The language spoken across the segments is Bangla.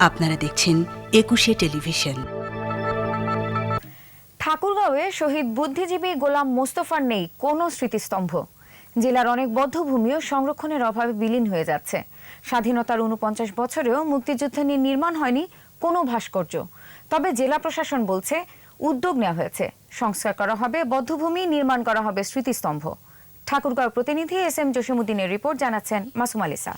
আপনারা দেখছেন একুশে টেলিভিশন। ঠাকুরগাঁওয়ে শহীদ বুদ্ধিজীবী গোলাম মোস্তফার নেই কোনো স্মৃতিস্তম্ভ। জেলার অনেক বদ্ধভূমিও সংরক্ষণের অভাবে বিলীন হয়ে যাচ্ছে। স্বাধীনতার উনপঞ্চাশ বছরেও মুক্তিযুদ্ধ নিয়ে নির্মাণ হয়নি কোনো ভাস্কর্য। তবে জেলা প্রশাসন বলছে, উদ্যোগ নেওয়া হয়েছে। সংস্কার করা হবে বদ্ধভূমি, নির্মাণ করা হবে স্মৃতিস্তম্ভ। ঠাকুরগাঁও প্রতিনিধি এস এম জসিমুদ্দিনের রিপোর্ট জানাচ্ছেন মাসুম আলিসা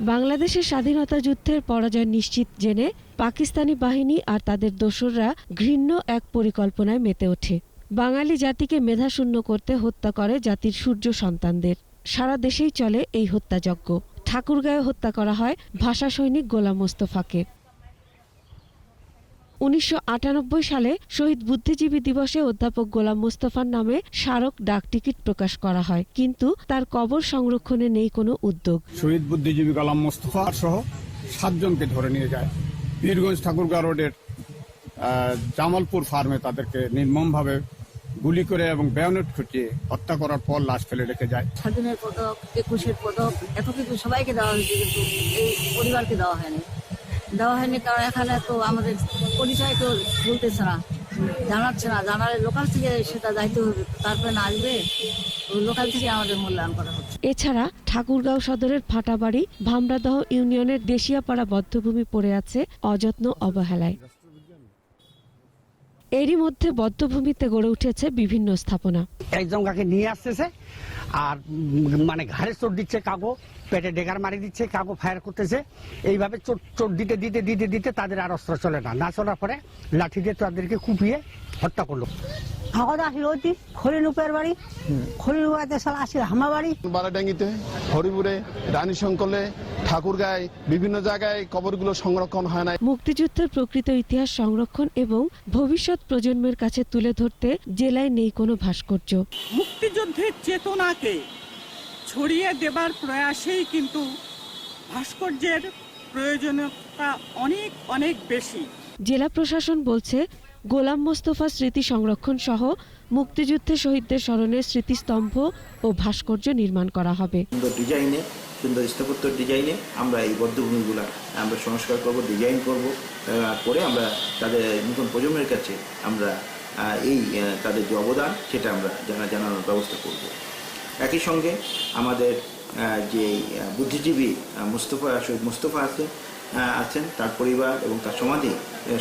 বাংলাদেশের স্বাধীনতা যুদ্ধের পরাজয় নিশ্চিত জেনে পাকিস্তানি বাহিনী আর তাদের দোসররা ঘৃণ্য এক পরিকল্পনায় মেতে ওঠে। বাঙালি জাতিকে মেধাশূন্য করতে হত্যা করে জাতির সূর্য সন্তানদের। সারা দেশেই চলে এই হত্যাযজ্ঞ। ঠাকুরগাঁয়ে হত্যা করা হয় ভাষা সৈনিক গোলাম মোস্তফাকে। উনিশশো আটানব্বই সালে শহীদ বুদ্ধিজীবী দিবসে অধ্যাপক গোলাম মোস্তফার নামে স্মারক ডাক টিকিট প্রকাশ করা হয়। কিন্তু তার কবর সংরক্ষণে নেই কোনো উদ্যোগ। শহীদ বুদ্ধিজীবী গোলাম মোস্তফা সহ সাতজনকে ধরে নিয়ে যায়। বীরগঞ্জ ঠাকুরগাঁ রোডের জামালপুর ফার্মে তাদেরকে নির্মমভাবে গুলি করে এবং বেয়নেট খুঁটিয়ে হত্যা করার পর লাশ ফেলে রেখে যায়। স্বাধীনের পদক একুশের পদক এত কিছু সবাইকে দেওয়া হয়েছে কিন্তু এই পরিবারকে দেওয়া হয়নি। দেওয়া হয়নি, কারণ এখানে তো আমাদের পরিচয় তো বলতেছে না, জানাচ্ছে না। জানালে লোকাল থেকে সেটা দায়িত্ব হবে, তারপরে না আসবে লোকাল থেকে আমাদের মূল্যায়ন করা হচ্ছে। এছাড়া ঠাকুরগাঁও সদরের ফাটাবাড়ি, ভামরাদহ ইউনিয়নের দেশিয়াপাড়া বদ্ধভূমি পড়ে আছে অযত্ন অবহেলায়। এরই মধ্যে বদ্ধভূমিতে গড়ে উঠেছে বিভিন্ন স্থাপনা। একজন কাকে নিয়ে আসতেছে, আর মানে ঘাড়ে চোট দিচ্ছে কাকো, পেটে ডেগার মারি দিচ্ছে কাগো ফায়ার করতেছে। এইভাবে চোট চোট দিতে দিতে দিতে দিতে তাদের আর অস্ত্র চলে না। না চলার পরে লাঠি দিয়ে তাদেরকে কুপিয়ে হত্যা করল। ফাঁকা আসলে অতি খলিল বাড়ি খলিল সাল আসলে হামা বাড়ি বারাডাঙ্গিতে হরিপুরে রানী শঙ্কলে ঠাকুরগাঁয় বিভিন্ন জায়গায় কবরগুলো সংরক্ষণ হয় না মুক্তিযুদ্ধের প্রকৃত ইতিহাস সংরক্ষণ এবং ভবিষ্যৎ প্রজন্মের কাছে তুলে ধরতে জেলায় নেই কোনো ভাস্কর্য। মুক্তিযুদ্ধের চেতনাকে ছড়িয়ে দেবার প্রয়াসেই কিন্তু ভাস্কর্যের প্রয়োজনীয়তা অনেক অনেক বেশি। জেলা প্রশাসন বলছে গোলাম মোস্তফা স্মৃতি সংরক্ষণ সহ মুক্তিযুদ্ধে শহীদদের স্মরণে স্মৃতিস্তম্ভ ও ভাস্কর্য নির্মাণ করা হবে। সুন্দর ডিজাইনে, সুন্দর স্থাপত্য ডিজাইনে আমরা এই বদ্ধভূমিগুলা, আমরা সংস্কার করব, ডিজাইন করব করে আমরা তাদের নতুন প্রজন্মের কাছে আমরা এই তাদের যে অবদান, সেটা আমরা জানা জানানোর ব্যবস্থা করব। একই সঙ্গে আমাদের যে বুদ্ধিজীবী মুস্তফা, শহীদ মুস্তফা আছেন আছেন, তার পরিবার এবং তার সমাধি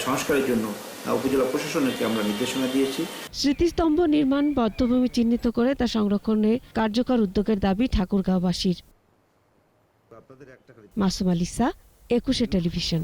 সংস্কারের জন্য উপজেলা প্রশাসনকে আমরা নির্দেশনা দিয়েছি। স্মৃতিস্তম্ভ নির্মাণ বদ্ধভূমি চিহ্নিত করে তা সংরক্ষণে কার্যকর উদ্যোগের দাবি ঠাকুরগাঁওবাসীর। মাসুম আলিসা একুশে টেলিভিশন।